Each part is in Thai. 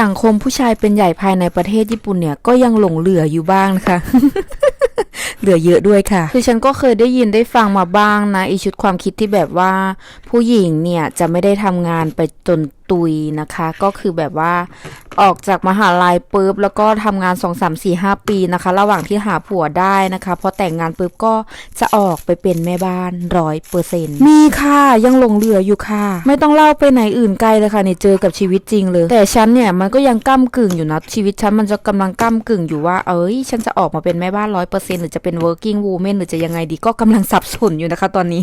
สังคมผู้ชายเป็นใหญ่ภายในประเทศญี่ปุ่นเนี่ยก็ยังหลงเหลืออยู่บ้างนะคะเหลือเยอะด้วยค่ะ คือฉันก็เคยได้ยินได้ฟังมาบ้างนะอีชุดความคิดที่แบบว่า ผู้หญิงเนี่ยจะไม่ได้ทำงานไปจน ตุยนะคะ ก็คือแบบว่าออกจากมหาลัยปุ๊บแล้วก็ทำงาน2 3 4 5ปีนะคะ ระหว่างที่หาผัวได้นะคะพอแต่งงานปุ๊บก็จะออกไปเป็นแม่บ้านร้อยเปอร์เซ็นต์มีค่ะยังหลงเหลืออยู่ค่ะ ไม่ต้องเล่าไปไหนอื่นไกลเลยค่ะเนี่ยเจอกับชีวิตจริงเลย แต่ฉันเนี่ยมันก็ยังก้ากึ่งอยู่นะชีวิตฉันมันจะกำลังก้ากึ่งอยู่ว่าเอ้ย ฉันจะออกมาเป็นแม่บ้านร้อยเปอร์เซ็นต์หรือจะเป็น working woman หรือจะยังไงดีก็กำลังสับสนอยู่นะคะตอนนี้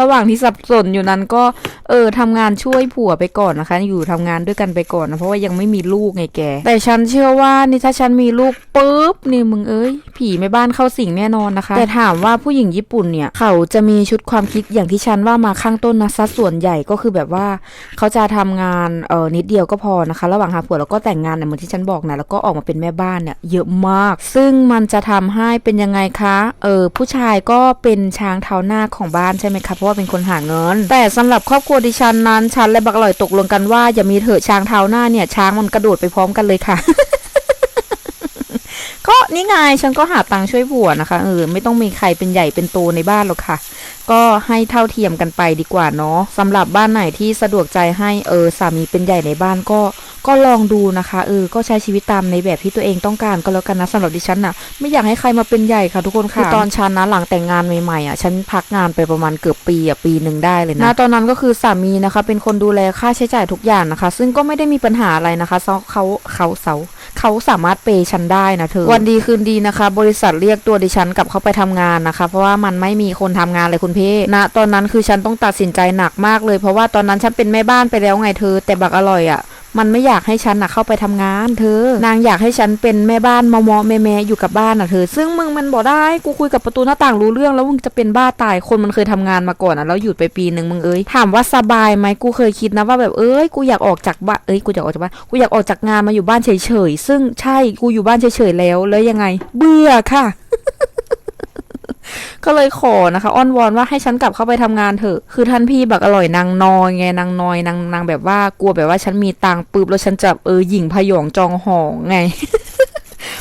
ระหว่างที่สับสนอยู่นั้นก็เออทำงานช่วยผัวไปก่อนนะคะ อยู่ทำงานด้วยกันไปก่อนนะเพราะว่ายังไม่มีลูกไงแก แต่ฉันเชื่อว่านี่ถ้าฉันมีลูกปุ๊บนี่มึงเอ้ย ผีไม่บ้านเข้าสิงแน่นอนนะคะ แต่ถามว่าผู้หญิงญี่ปุ่นเนี่ย เขาจะมีชุดความคิดอย่างที่ฉันว่ามาข้างต้นนะสัดส่วนใหญ่ก็คือแบบว่า เขาจะทำงานเออนิดเดียวก็พอนะคะ ระหว่างหาผัวแล้วก็แต่งงานเนี่ยเหมือนที่ฉันบอกนะแล้วก็ออกมาเป็นแม่บ้านเนี่ยเยอะมาก ซึ่งมันจะทำให้เป็นยังไงคะเออผู้ชายก็เป็นช้างเท้าหน้าของบ้านใช่ไหมคะเพราะว่าเป็นคนหาเงิน แต่สำหรับครอบครัวดิฉันนั้นฉันและบักอร่อยตกลงกันว่าอย่ามีเถอะช้างเท้าหน้าเนี่ยช้างมันกระโดดไปพร้อมกันเลยค่ะก็นี่ไงฉันก็หาตังค์ช่วยผัวนะคะเออไม่ต้องมีใครเป็นใหญ่เป็นโตในบ้านหรอกค่ะ ก็ให้เท่าเทียมกันไปดีกว่าเนาะสำหรับบ้านไหนที่สะดวกใจให้เออสามีเป็นใหญ่ในบ้านก็ ก็ลองดูนะคะ เออ ก็ใช้ชีวิตตามในแบบที่ตัวเองต้องการก็แล้วกันนะสำหรับดิฉันน่ะ ไม่อยากให้ใครมาเป็นใหญ่ค่ะทุกคนค่ะ คือตอนฉันนะหลังแต่งงานใหม่ๆอะ ฉันพักงานไปประมาณเกือบปีอะปีหนึ่งได้เลยนะณตอนนั้นก็คือสามีนะคะ เป็นคนดูแลค่าใช้จ่ายทุกอย่างนะคะ ซึ่งก็ไม่ได้มีปัญหาอะไรนะคะเขาเขาเขาเสาเขาสามารถเปย์ฉันได้นะเธอ วันดีคืนดีนะคะ บริษัทเรียกตัวดิฉันกลับเข้าไปทำงานนะคะ เพราะว่ามันไม่มีคนทำงานเลยคุณพี่ณตอนนั้นคือฉันต้องตัดสินใจหนักมากเลย เพราะว่าตอนนั้นฉันเป็นแม่บ้านไปแล้วไงเธอ แต่บักอร่อยอะ่ะ มันไม่อยากให้ฉันนะเข้าไปทำงาน เธอ นางอยากให้ฉันเป็นแม่บ้านมอมอแม่แม่อยู่กับบ้านอะเธอ ซึ่งมึงมันบอกได้ กูคุยกับประตูหน้าต่างรู้เรื่อง แล้วมึงจะเป็นบ้าตาย คนมันเคยทำงานมาก่อนอะ แล้วหยุดไปปีหนึ่งมึงเอ้ย ถามว่าสบายไหมกูเคยคิดนะว่าแบบเอ้ย กูอยากออกจากบ้าน เอ้ย กูอยากออกจากบ้าน กูอยากออกจากงานมาอยู่บ้านเฉยๆ ซึ่งใช่ กูอยู่บ้านเฉยๆแล้ว แล้วยังไง เบื่อค่ะ ก็เลยขอนะคะอ้อนวอนว่าให้ฉันกลับเข้าไปทำงานเถอะ คือท่านพี่บักอร่อยนางนอยไงนางนอยนางนางแบบว่ากลัวแบบว่าฉันมีตังปุ๊บแล้วฉันจะเออหญิงพยองจองหองไง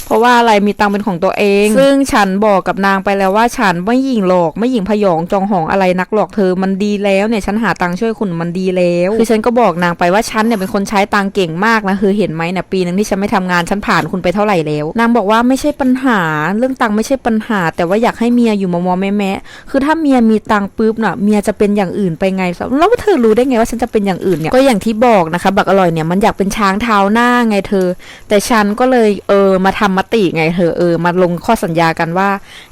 เพราะว่าอะไรมีตังเป็นของตัวเอง ซึ่งฉันบอกกับนางไปแล้วว่าฉันไม่หญิงหลอกไม่หญิงพยองจองหองอะไรนักหลอกเธอมันดีแล้วเนี่ยฉันหาตังช่วยคุณมันดีแล้วคือฉันก็บอกนางไปว่าฉันเนี่ยเป็นคนใช้ตังเก่งมากนะคือเห็นไหมเนี่ยปีหนึ่งที่ฉันไม่ทำงานฉันผ่านคุณไปเท่าไหร่แล้ว นางบอกว่าไม่ใช่ปัญหา เรื่องตังไม่ใช่ปัญหา แต่ว่าอยากให้เมียอยู่มอมอแม่แม่คือถ้าเมียมีตังปุ๊บเน่ะเมียจะเป็นอย่างอื่นไปไงแล้วเธอรู้ได้ไงว่าฉันจะเป็นอย่างอื่นเนี่ยก็อย่างที่บอกนะคะบักอร่อยเนี่ยมันอยากเป็นช้างเท้าหน้าไงเธอ แต่ฉันก็เลยเออมาทำมติไงเธอเออมาลงข้อสัญญากันว่า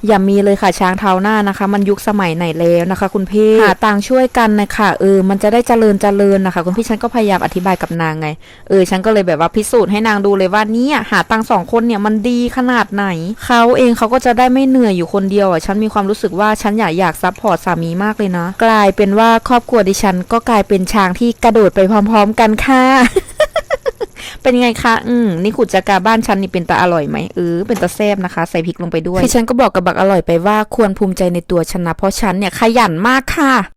อย่ามีเลยค่ะช้างเท้าหน้านะคะ มันยุคสมัยไหนแล้วนะคะ คุณพี่หาตังช่วยกันนะคะเออมันจะได้เจริญเจริญนะคะ คุณพี่ฉันก็พยายามอธิบายกับนางไงเออฉันก็เลยแบบว่าพิสูจน์ให้นางดูเลยว่านี่หาตังสองคนเนี่ยมันดีขนาดไหนเขาเองเขาก็จะได้ไม่เหนื่อยอยู่คนเดียวอะฉันมีความรู้สึกว่าฉันอยากอยากซัพพอร์ตสามีมากเลยนะกลายเป็นว่าครอบครัวดิฉันก็กลายเป็นช้างที่กระโดดไปพร้อม ๆ กันค่ะ เป็นไงคะ อืมนี่ขุดจากาบ้านฉันนี่เป็นตาอร่อยไหมเออเป็นตาแซบนะคะ ใส่พริกลงไปด้วยคือฉันก็บอกกับบักอร่อยไปว่าควรภูมิใจในตัวฉันนะเพราะฉันเนี่ยขยันมากค่ะ